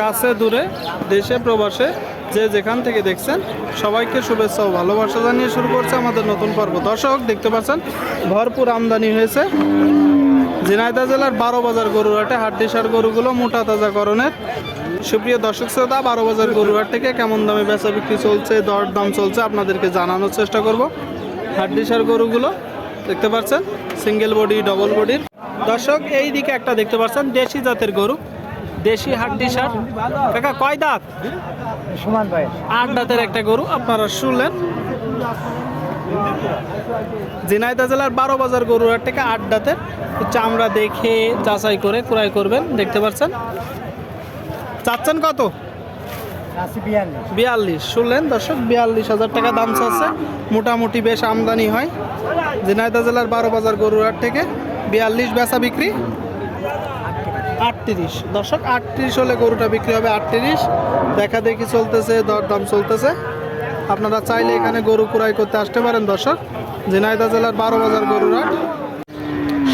কাছে, দূরে, দেশে, প্রবাসে, যে যেখান থেকে দেখছেন, সবাইকে শুভেচ্ছা ও ভালোবাসা জানিয়ে শুরু করছে আমাদের নতুন পর্ব। দর্শক, দেখতে পাচ্ছেন, ভরপুর আমদানি হয়েছে। ঝিনাইদহ জেলার বারো বাজার গরুহাটে হাড্ডিসার গরুগুলো মোটা তাজাকরণের সুপ্রিয় দর্শক শ্রোতা, বারো বাজার গরুহাট থেকে কেমন দামে বেচা বিক্রি চলছে দর দাম চলছে, আপনাদেরকে জানানোর চেষ্টা করব। হাড্ডিসার গরুগুলো, দেখতে পাচ্ছেন সিঙ্গেল বডি ডবল বডির দর্শক এই দিকে একটা দেখতে পাচ্ছেন, দেশি জাতের গরু। দেশি হাড্ডিসার কাকা কয় দাঁত? সমান ভাই। আট দাঁতের একটা গরু আপনারা শুনলেন। ঝিনাইদহ জেলার বারো বাজার গরু গরুহাট থেকে আট দাঁতের। চামড়া দেখে যাচাই করে ক্রয় করবেন দেখতে পাচ্ছেন। চাচ্ছেন কত? বিয়াল্লিশ। শুনলেন দর্শক বিয়াল্লিশ হাজার টাকা দাম চাচ্ছে। মোটামুটি বেশ আমদানি হয়। ঝিনাইদহ জেলার বারো বাজার গরু গরুহাট থেকে বিয়াল্লিশ বেচা বিক্রি। আটত্রিশ। দর্শক আটত্রিশ হলে গরুটা বিক্রি হবে আটত্রিশ। দেখা দেখি চলতেছে দরদাম চলতেছে। আপনারা চাইলে এখানে গরু ক্রয় করতে আসতে পারেন দর্শক। ঝিনাইদহ জেলার বারো বাজার গরুরাট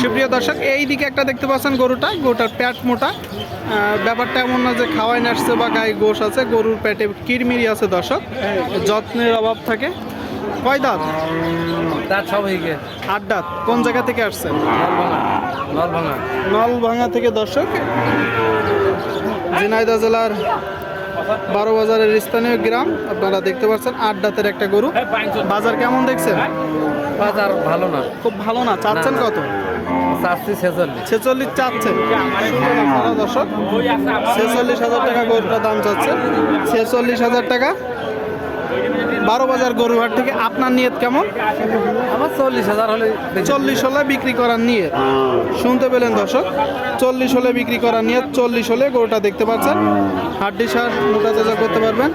সুপ্রিয় দর্শক এই দিকে একটা দেখতে পাচ্ছেন গরুটা গরুটার প্যাট মোটা। ব্যাপারটা এমন না যে খাওয়াই নাচছে বা গায়ে গোশ আছে গরুর পেটে কিরমিরি আছে দর্শক। যত্নের অভাব থাকে। কয় দাঁত? সব আট দাঁত। কোন জায়গা থেকে আসছে? নলভাঙা। নলভাঙা থেকে দর্শক ঝিনাইদহ জেলার বারো বাজারের স্থানীয় গ্রাম আপনারা দেখতে পাচ্ছেন আট দাঁতের একটা গরু। বাজার কেমন দেখছেন? বাজার ভালো না। খুব ভালো না চাচ্ছেন কত? ছেচল্লিশ। চাচ্ছেন। দর্শক ছেচল্লিশ হাজার টাকা গরুটার দাম চাচ্ছে। ছেচল্লিশ হাজার টাকা বারো বাজার গরু গরুহাট থেকে আপনার নিয়ত কেমন? আমার চল্লিশ হাজার হলে চল্লিশ হলে বিক্রি করার নিয়ে শুনতে পেলেন দর্শক চল্লিশ হলে বিক্রি করার নিয়ত চল্লিশ হলে গরুটা দেখতে পাচ্ছেন। হাড্ডি সার মোটা তাজা করতে পারবেন।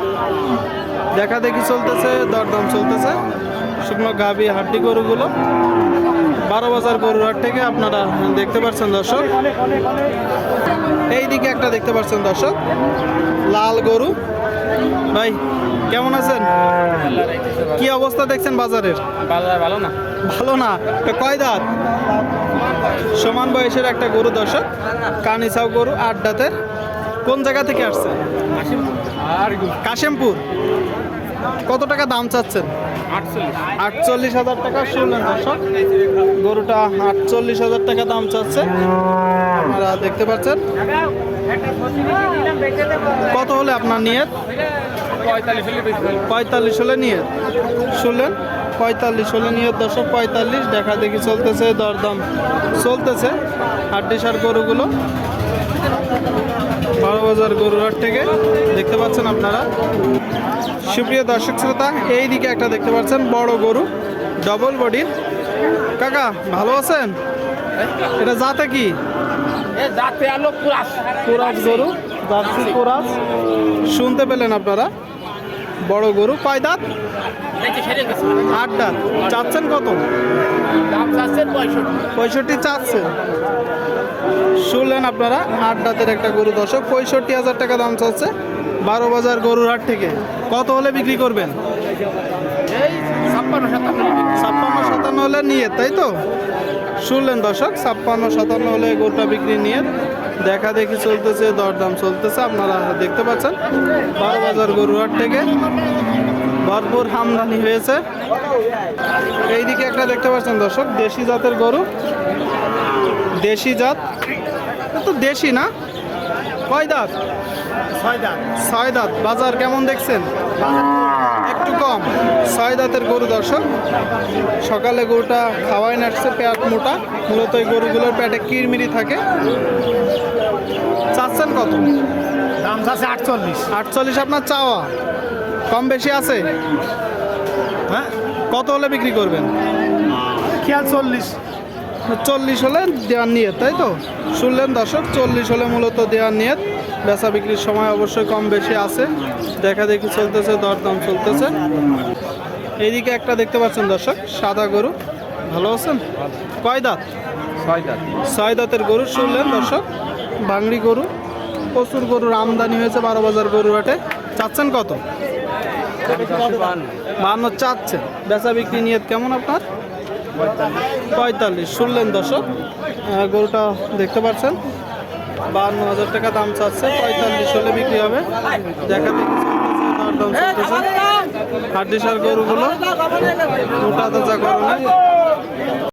দেখা দেখি চলতেছে দরদাম চলতেছে। শুকনো গাভি হাড্ডি গরুগুলো। বারো বাজার গরুর হাট থেকে আপনারা দেখতে পাচ্ছেন দর্শক। এই দিকে একটা দেখতে পাচ্ছেন দর্শক লাল গরু। ভাই কেমন আছেন? কি অবস্থা দেখছেন বাজারের? বাজার ভালো না। ভালো না? কয় দাঁত? সমান বয়সের একটা গরু দর্শক কানিসাও গরু আট দাঁতের। কোন জায়গা থেকে আসছে? আর কাশেমপুর। কত টাকা দাম চাচ্ছেন? আটচল্লিশ। হাজার টাকা শুনলেন দর্শক। গরুটা আটচল্লিশ হাজার টাকা দাম চাচ্ছে। আপনারা দেখতে পাচ্ছেন। কত হলে আপনার নিয়ত? পঁয়তাল্লিশ হলে নিয়ত। শুনলেন? পঁয়তাল্লিশ হলে নিয়ত দশক পঁয়তাল্লিশ। দেখা দেখি চলতেছে দরদাম চলতেছে। হাড্ডি সার গরুগুলো। বারো বাজার গরুহাট থেকে। দেখতে পাচ্ছেন আপনারা? সুপ্রিয় দর্শক শ্রোতা এই দিকে একটা দেখতে পাচ্ছেন বড় গরু ডবল বডির কাকা ভালো আছেন? এটা যাতে কি? কোরাস। গরু জার্সি কোরাস। শুনতে পেলেন আপনারা? বড় গরু কয় দাঁত? আট দাঁত। চাচ্ছেন কত? পঁয়ষট্টি। চাচ্ছেন শুনলেন আপনারা আট দাঁতের একটা গরু দর্শক পঁয়ষট্টি হাজার টাকা দাম চাচ্ছে বারো বাজার গরুর হাট থেকে। কত হলে বিক্রি করবেন? এই ছাপ্পান্ন সাতান্ন হলে নিয়ে তাই তো? শুনলেন দর্শক ছাপ্পান্ন সাতান্ন হলে গরুটা বিক্রি নিয়ে দেখা দেখি চলতেছে দরদাম চলতেছে আপনারা দেখতে পাচ্ছেন। বারো বাজার গরুহাট থেকে ভরপুর আমদানি হয়েছে। এইদিকে একটা দেখতে পাচ্ছেন দর্শক দেশি জাতের গরু। দেশি জাত তো দেশি না? কয় দাঁত? ছয় ছয় দাঁত। বাজার কেমন দেখছেন? একটু কম। ছয় দাঁতের গরু দর্শক। সকালে গরুটা খাওয়াই নাচছে পেট মোটা। মূলত এই গরুগুলোর পেটে কিরমিরি থাকে। চাচ্ছেন কত? দাম চাচ্ছে আটচল্লিশ। আটচল্লিশ আপনার চাওয়া। কম বেশি আছে? হ্যাঁ। কত হলে বিক্রি করবেন? খেয়াল চল্লিশ। চল্লিশ হলে দেওয়ার নিয়ত তাই তো? শুনলেন দর্শক চল্লিশ হলে মূলত দেওয়ার নিয়ত। বেচা বিক্রির সময় অবশ্যই কম বেশি আছে। দেখা দেখি চলতেছে দরদাম চলতেছে। এইদিকে একটা দেখতে পাচ্ছেন দর্শক সাদা গরু। ভালো আছেন? কয় দাঁত? ছয় দাম ছয় দাঁতের গরু শুনলেন দর্শক। বাংড়ি গরু। প্রচুর গরুর আমদানি হয়েছে বারো বাজার গরু হাটে। চাচ্ছেন কত? বান্ন চাচ্ছেন। বেচা বিক্রি নিয়ত কেমন আপনার? পঁয়তাল্লিশ। শুনলেন দর্শক? গরুটা দেখতে পাচ্ছেন? বান্ন হাজার টাকা দাম চাচ্ছে, পঁয়তাল্লিশ হলে বিক্রি হবে। দেখা হাড্ডিসার গরুগুলো মোটা তাজা গরমে